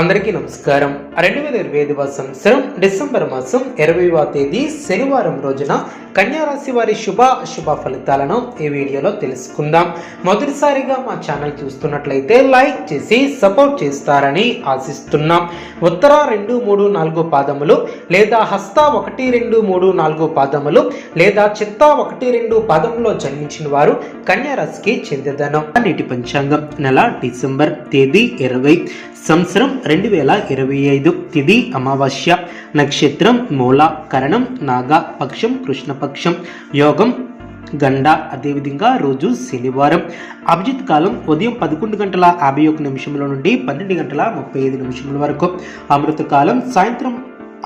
అందరికీ నమస్కారం. రెండు వేల ఇరవై ఐదవ సంవత్సరం డిసెంబర్ మాసం ఇరవైవ తేదీ శనివారం రోజున కన్యారాశి వారి శుభ అశుభ ఫలితాలను ఈ వీడియోలో తెలుసుకుందాం. మొదటిసారిగా మా ఛానల్ చూస్తున్నట్లయితే లైక్ చేసి సపోర్ట్ చేస్తారని ఆశిస్తున్నాం. ఉత్తర రెండు మూడు నాలుగు పాదములు లేదా హస్త ఒకటి రెండు మూడు నాలుగు పాదములు లేదా చిత్త ఒకటి రెండు పాదములో జన్మించిన వారు కన్యారాశికి చెందిదనం. నీటి పంచాంగం నెల డిసెంబర్ తేదీ ఇరవై. సంవత్సరం రెండు వేల ఇరవై ఐదు తిది అమావాస్య నక్షత్రం మూల కరణం నాగ పక్షం కృష్ణపక్షం యోగం గండ అదేవిధంగా రోజు శనివారం. అభిజిత్ కాలం ఉదయం పదకొండు గంటల యాభై ఒక నిమిషంలో నుండి పన్నెండు గంటల ముప్పై ఐదు నిమిషముల వరకు. అమృతకాలం సాయంత్రం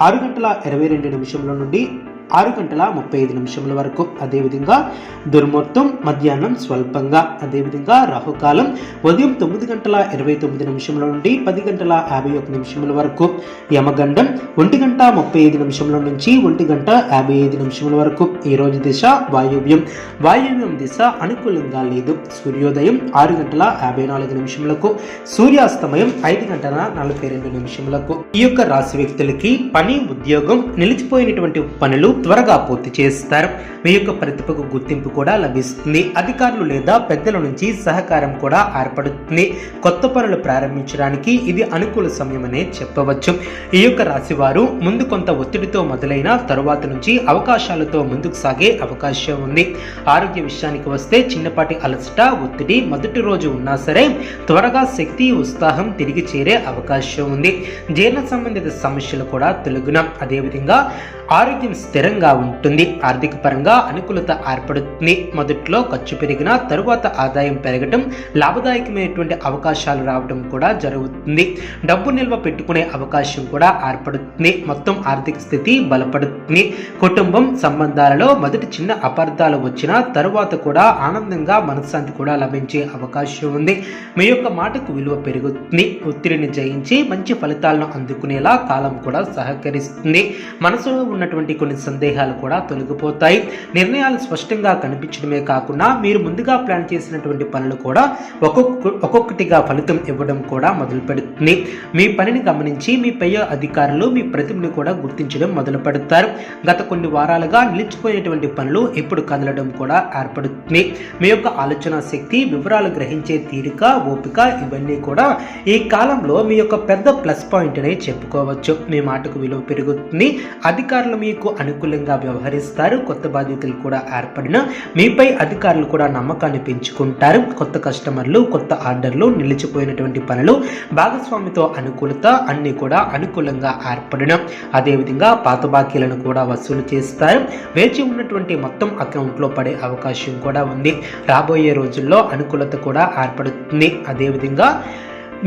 ఆరు గంటల ఇరవై రెండు నిమిషముల నుండి ఆరు గంటల ముప్పై ఐదు నిమిషముల వరకు. అదేవిధంగా దుర్ముహూర్తం మధ్యాహ్నం స్వల్పంగా అదేవిధంగా రాహుకాలం ఉదయం తొమ్మిది గంటల ఇరవై తొమ్మిది నిమిషముల నుండి పది గంటల యాభై ఒక నిమిషముల వరకు. యమగండం ఒంటి గంట ముప్పై ఐదు నిమిషముల నుంచి ఒంటి గంట యాభై ఐదు నిమిషముల వరకు. ఈ రోజు దిశ వాయువ్యం. వాయువ్యం దిశ అనుకూలంగా లేదు. సూర్యోదయం ఆరు గంటల యాభై నాలుగు నిమిషములకు. సూర్యాస్తమయం ఐదు గంటల నలభై రెండు నిమిషములకు. ఈ యొక్క రాశి వ్యక్తులకి పని ఉద్యోగం నిలిచిపోయినటువంటి పనులు త్వరగా పూర్తి చేస్తారు. మీ యొక్క ప్రతిభకు గుర్తింపు కూడా లభిస్తుంది. అధికారులు లేదా పెద్దల నుంచి సహకారం కూడా ఏర్పడుతుంది. కొత్త పనులు ప్రారంభించడానికి ఇది అనుకూల సమయమనే చెప్పవచ్చు. ఈ యొక్క రాశి వారు ముందు కొంత ఒత్తిడితో మొదలైన తరువాత నుంచి అవకాశాలతో ముందుకు సాగే అవకాశం ఉంది. ఆరోగ్య విషయానికి వస్తే చిన్నపాటి అలసట ఒత్తిడి మొదటి రోజు ఉన్నా సరే త్వరగా శక్తి ఉత్సాహం తిరిగి చేరే అవకాశం ఉంది. జీర్ణ సంబంధిత సమస్యలు కూడా తొలగున అదేవిధంగా ఆరోగ్యం స్థిరంగా ఉంటుంది ఆర్థిక పరంగా అనుకూలత ఏర్పడుతుంది. మొదట్లో ఖర్చు పెరిగినా తరువాత ఆదాయం పెరగటం లాభదాయకమైనటువంటి అవకాశాలు రావడం కూడా జరుగుతుంది. డబ్బు నిల్వ పెట్టుకునే అవకాశం కూడా ఏర్పడుతుంది. మొత్తం ఆర్థిక స్థితి బలపడుతుంది. కుటుంబం సంబంధాలలో మొదటి చిన్న అపార్థాలు వచ్చిన తరువాత కూడా ఆనందంగా మనశ్శాంతి కూడా లభించే అవకాశం ఉంది. మీ యొక్క మాటకు విలువ పెరుగుతుంది. ఒత్తిడిని జయించి మంచి ఫలితాలను అందుకునేలా కాలం కూడా సహకరిస్తుంది. మనసులో ఉన్నటువంటి కొన్ని సందేహాలు కూడా తొలగిపోతాయి. నిర్ణయాలు స్పష్టంగా కనిపించడమే కాకుండా మీరు ముందుగా ప్లాన్ చేసినటువంటి పనులు కూడా ఒక్కొక్క ఒక్కొక్కటిగా ఫలితం ఇవ్వడం కూడా మొదలు పెడుతుంది. మీ పనిని గమనించి మీ పై అధికారులు మీ ప్రతిభను కూడా గుర్తించడం మొదలు పెడతారు. గత కొన్ని వారాలుగా నిలిచిపోయినటువంటి పనులు ఇప్పుడు కదలడం కూడా ఏర్పడుతుంది. మీ యొక్క ఆలోచన శక్తి వివరాలు గ్రహించే తీరిక ఓపిక ఇవన్నీ కూడా ఈ కాలంలో మీ యొక్క పెద్ద ప్లస్ పాయింట్ అనే చెప్పుకోవచ్చు. మీ మాటకు విలువ పెరుగుతుంది. అధికారులు మీకు అనుకూలంగా వ్యవహరిస్తారు. కొత్త బాధ్యతలు కూడా ఏర్పడిన మీపై అధికారులు కూడా నమ్మకాన్ని పెంచుకుంటారు. కొత్త కస్టమర్లు కొత్త ఆర్డర్లు నిలిచిపోయినటువంటి పనులు భాగస్వామితో అనుకూలత అన్ని కూడా అనుకూలంగా ఏర్పడిన అదేవిధంగా పాత బాకీలను కూడా వసూలు చేస్తారు. వేచి ఉన్నటువంటి మొత్తం అకౌంట్లో పడే అవకాశం కూడా ఉంది. రాబోయే రోజుల్లో అనుకూలత కూడా ఏర్పడుతుంది. అదేవిధంగా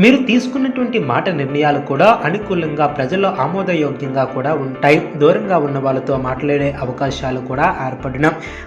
మీరు తీసుకున్నటువంటి మాట నిర్ణయాలు కూడా అనుకూలంగా ప్రజల్లో ఆమోదయోగ్యంగా కూడా ఉంటాయి. దూరంగా ఉన్న వాళ్ళతో మాట్లాడే అవకాశాలు కూడా ఏర్పడిన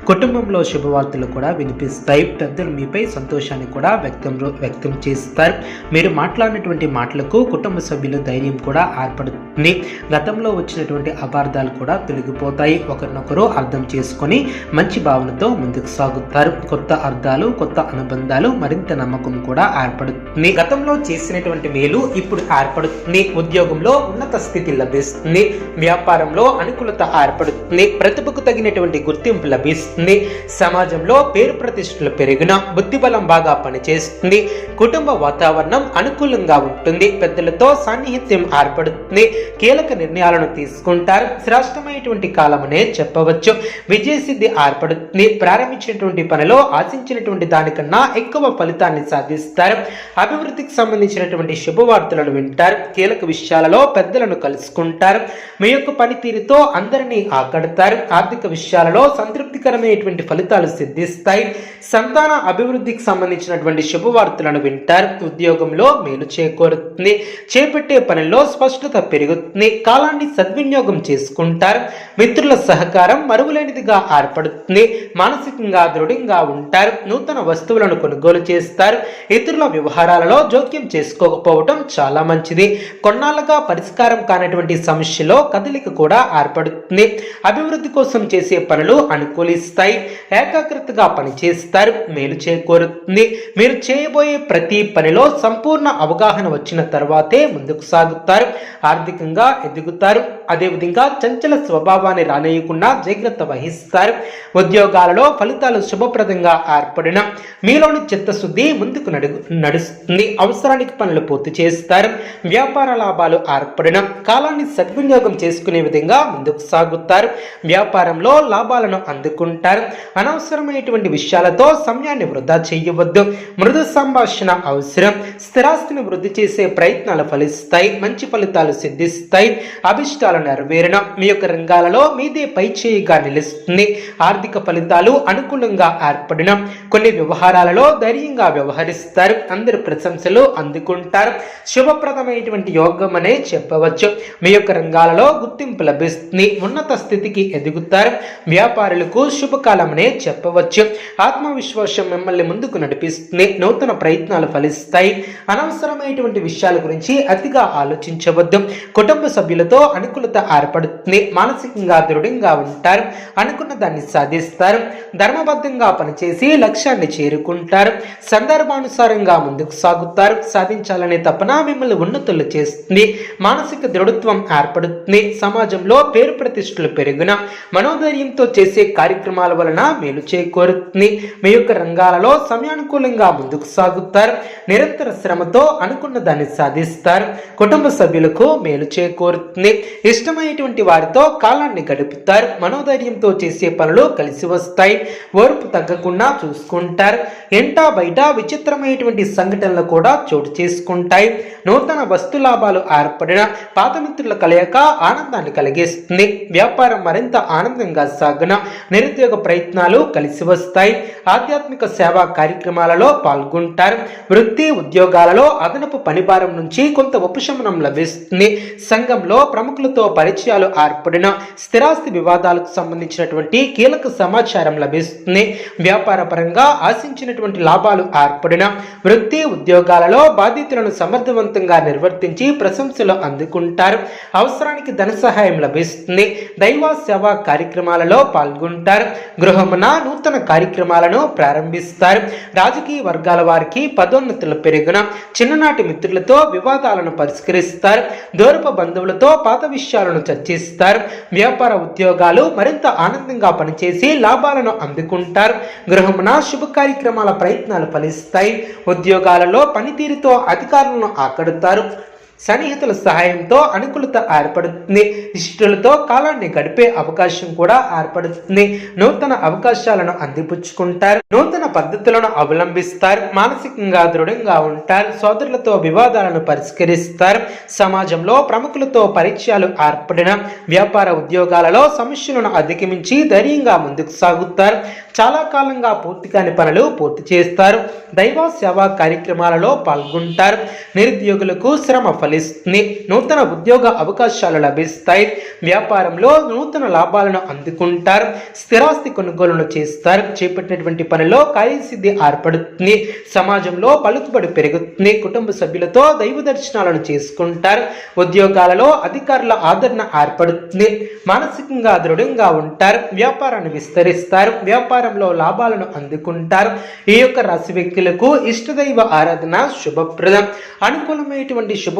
కుటుంబంలో శుభవార్తలు కూడా వినిపిస్తాయి. పెద్దలు మీపై సంతోషాన్ని కూడా వ్యక్తం వ్యక్తం చేస్తారు. మీరు మాట్లాడినటువంటి మాటలకు కుటుంబ సభ్యుల ధైర్యం కూడా ఏర్పడుతుంది. గతంలో వచ్చినటువంటి అపార్థాలు కూడా తొలగిపోతాయి. ఒకరినొకరు అర్థం చేసుకొని మంచి భావనతో ముందుకు సాగుతారు. కొత్త అర్థాలు కొత్త అనుబంధాలు మరింత నమ్మకం కూడా ఏర్పడుతుంది. గతంలో చే చేసినటువంటి మేలు ఇప్పుడు ఏర్పడుతుంది. ఉద్యోగంలో ఉన్నత స్థితి లభిస్తుంది. వ్యాపారంలో అనుకూలత ఏర్పడుతుంది. ప్రతిభకు తగినటువంటి గుర్తింపు లభిస్తుంది. సమాజంలో పేరు ప్రతిష్టలు పెరిగిన బుద్ధిబలం బాగా పనిచేస్తుంది. కుటుంబ వాతావరణం అనుకూలంగా ఉంటుంది. పెద్దలతో సాన్నిహిత్యం ఏర్పడుతుంది. కీలక నిర్ణయాలను తీసుకుంటారు. శ్రేష్టమైనటువంటి కాలమనే చెప్పవచ్చు. విజయసిద్ధి ఏర్పడుతుంది. ప్రారంభించినటువంటి పనిలో ఆశించినటువంటి దానికన్నా ఎక్కువ ఫలితాన్ని సాధిస్తారు. అభివృద్ధికి సంబంధించినటువంటి శుభవార్తలను వింటారు. కీలక విషయాలలో పెద్దలను కలుసుకుంటారు. మీ యొక్క పనితీరుతో అందరినీ ఆకడతారు. ఆర్థిక విషయాలలో సంతృప్తికరమైనటువంటి ఫలితాలు సిద్ధిస్తాయి. సంతాన అభివృద్ధికి సంబంధించినటువంటి శుభవార్తలను వింటారు. ఉద్యోగంలో మేలు చేకూరుతుంది. చేపట్టే పనిలో స్పష్టత పెరుగుతుంది. పెరుగుతుంది కాలాన్ని సద్వినియోగం చేసుకుంటారు. మిత్రుల సహకారం మరువులేనిదిగా ఏర్పడుతుంది. మానసికంగా దృఢంగా ఉంటారు. నూతన వస్తువులను కొనుగోలు చేస్తారు. ఇతరుల వ్యవహారాలలో జోక్యం చేసుకోకపోవటం చాలా మంచిది. కొన్నాళ్ళుగా పరిష్కారం కానటువంటి సమస్యలో కదలిక కూడా ఏర్పడుతుంది. అభివృద్ధి కోసం చేసే పనులు అనుకూలిస్తాయి. ఏకాగ్రతగా పనిచేస్తారు. మేలు చేకూరుతుంది. మీరు చేయబోయే ప్రతి పనిలో సంపూర్ణ అవగాహన వచ్చిన తర్వాతే ముందుకు సాగుతారు. ఆర్థికంగా ఎదుగుతారు. అదేవిధంగా చంచల స్వభావాన్ని రానేయకుండా జాగ్రత్త వహిస్తారు. ఉద్యోగాలలో ఫలితాలు శుభప్రదంగా ఏర్పడిన మీలోని చిత్తశుద్ధి ముందుకు నడు నడుస్తుంది. అవసరానికి పనులు పూర్తి చేస్తారు. వ్యాపార లాభాలు ఏర్పడిన కాలాన్ని సద్వినియోగం చేసుకునే విధంగా ముందుకు సాగుతారు. వ్యాపారంలో లాభాలను అందుకుంటారు. అనవసరమైనటువంటి విషయాలతో సమయాన్ని వృధా చేయవద్దు. మృదు సంభాషణ అవసరం. స్థిరాస్తిని వృద్ధి చేసే ప్రయత్నాలు ఫలిస్తాయి. మంచి ఫలితాలు సిద్ధిస్తాయి. అభిష్టాలు నెరవేరడం మీ యొక్క రంగాలలో మీదే పై చేయిగా నిలుస్తుంది. ఆర్థిక ఫలితాలు అనుకూలంగా ఏర్పడిన కొన్ని వ్యవహారాలలో ధైర్యంగా వ్యవహరిస్తారు. అందరి ప్రశంసలు అందుకుంటారు. శుభప్రదమైనటువంటి యోగం అనే చెప్పవచ్చు. మీ యొక్క రంగాలలో గుర్తింపు లభిస్తుంది. ఉన్నత స్థితికి ఎదుగుతారు. వ్యాపారులకు శుభకాలమనే చెప్పవచ్చు. ఆత్మవిశ్వాసం మిమ్మల్ని ముందుకు నడిపిస్తుంది. నూతన ప్రయత్నాలు ఫలిస్తాయి. అనవసరమైనటువంటి విషయాల గురించి అతిగా ఆలోచించవద్దు. కుటుంబ సభ్యులతో అనుకూలత ఏర్పడుతుంది. మానసికంగా దృఢంగా ఉంటారు. అనుకున్న దాన్ని సాధిస్తారు. ధర్మబద్ధంగా పనిచేసి లక్ష్యాన్ని చేరుకుంటారు. సందర్భానుసారంగా ముందుకు సాగుతారు. సాధించాలనే తపన మిమ్మల్ని ఉన్నతులు చేస్తుంది. మానసిక దృఢత్వం ఏర్పడుతుంది. సమాజంలో పేరు ప్రతిష్టలు పెరుగున మనోధైర్యంతో చేసే కార్యక్రమాల వలన మేలు చేకూరుతుంది. మీ యొక్క రంగాలలో సమయానుకూలంగా ముందుకు సాగుతారు. నిరంతర శ్రమతో అనుకున్న దాన్ని సాధిస్తారు. కుటుంబ సభ్యులకు మేలు చేకూరుతుంది. ఇష్టమైనటువంటి వారితో కాలాన్ని గడుపుతారు. మనోధైర్యంతో చేసే పనులు కలిసి వస్తాయి. ఓర్పు తగ్గకుండా చూసుకుంటారు. ఎంటా బయట విచిత్రమైనటువంటి సంఘటనలు కూడా చోటు చేసుకుంటాయి. నూతన వస్తు లాభాలు ఏర్పడిన పాత మిత్రుల కలయిక ఆనందాన్ని కలిగిస్తుంది. వ్యాపారం మరింత ఆనందంగా సాగిన నిరుద్యోగ ప్రయత్నాలు కలిసి వస్తాయి. ఆధ్యాత్మిక సేవా కార్యక్రమాలలో పాల్గొంటారు. వృత్తి ఉద్యోగాలలో అదనపు పనిభారం నుంచి కొంత ఉపశమనం లభిస్తుంది. సంఘంలో ప్రముఖులతో పరిచయాలు ఏర్పడిన స్థిరాస్తి వివాదాలకు సంబంధించినటువంటి కీలక సమాచారం లభిస్తుంది. వ్యాపార పరంగా ఆశించినటువంటి లాభాలు ఏర్పడిన వృత్తి ఉద్యోగాలలో బాధితులను సమర్థవంతంగా నిర్వర్తించి ప్రశంసలు అందుకుంటారు. అవసరానికి ధన సహాయం లభిస్తుంది. దైవ సేవా కార్యక్రమాలలో పాల్గొంటారు. గృహమున నూతన కార్యక్రమాలను ప్రారంభిస్తారు. రాజకీయ వర్గాల వారికి పదోన్నతులు పెరిగిన చిన్ననాటి మిత్రులతో వివాదాలను పరిష్కరిస్తారు. దూరపు బంధువులతో పాత విషయాలను చర్చిస్తారు. వ్యాపార ఉద్యోగాలు మరింత ఆనందంగా పనిచేసి లాభాలను అందుకుంటారు. గృహమున శుభ కార్యక్రమాల ప్రయత్నాలు ఫలిస్తాయి. ఉద్యోగాలలో పనితీరుతో అధికారులను ఆకడుతారు. సన్నిహితుల సహాయంతో అనుకూలత ఏర్పడుతుంది. ఇష్టలతో కాలాన్ని గడిపే అవకాశం కూడా ఏర్పడుతుంది. నూతన అవకాశాలను అందిపుచ్చుకుంటారు. నూతన పద్ధతులను అవలంబిస్తారు. మానసికంగా దృఢంగా ఉంటారు. సోదరులతో వివాదాలను పరిష్కరిస్తారు. సమాజంలో ప్రముఖులతో పరిచయాలు ఏర్పడిన వ్యాపార ఉద్యోగాలలో సమస్యలను అధిగమించి ధైర్యంగా ముందుకు సాగుతారు. చాలా కాలంగా పూర్తి కాని పనులు పూర్తి చేస్తారు. దైవ సేవా కార్యక్రమాలలో పాల్గొంటారు. నిరుద్యోగులకు శ్రమ ఫలిస్తుంది నూతన ఉద్యోగ అవకాశాలు లభిస్తాయి. వ్యాపారంలో నూతన లాభాలను అందుకుంటారు. స్థిరాస్తి కొనుగోలును చేస్తారు. చేపట్టినటువంటి పనిలో కార్యసిద్ధి ఏర్పడుతుంది. సమాజంలో పలుకుబడి పెరుగుతుంది. కుటుంబ సభ్యులతో దైవ దర్శనాలను చేసుకుంటారు. ఉద్యోగాలలో అధికారుల ఆదరణ ఏర్పడుతుంది. మానసికంగా దృఢంగా ఉంటారు. వ్యాపారాన్ని విస్తరిస్తారు. వ్యాపారంలో లాభాలను అందుకుంటారు. ఈ యొక్క రాశి వ్యక్తులకు ఇష్టదైవ ఆరాధన శుభప్రదం. అనుకూలమైనటువంటి శుభ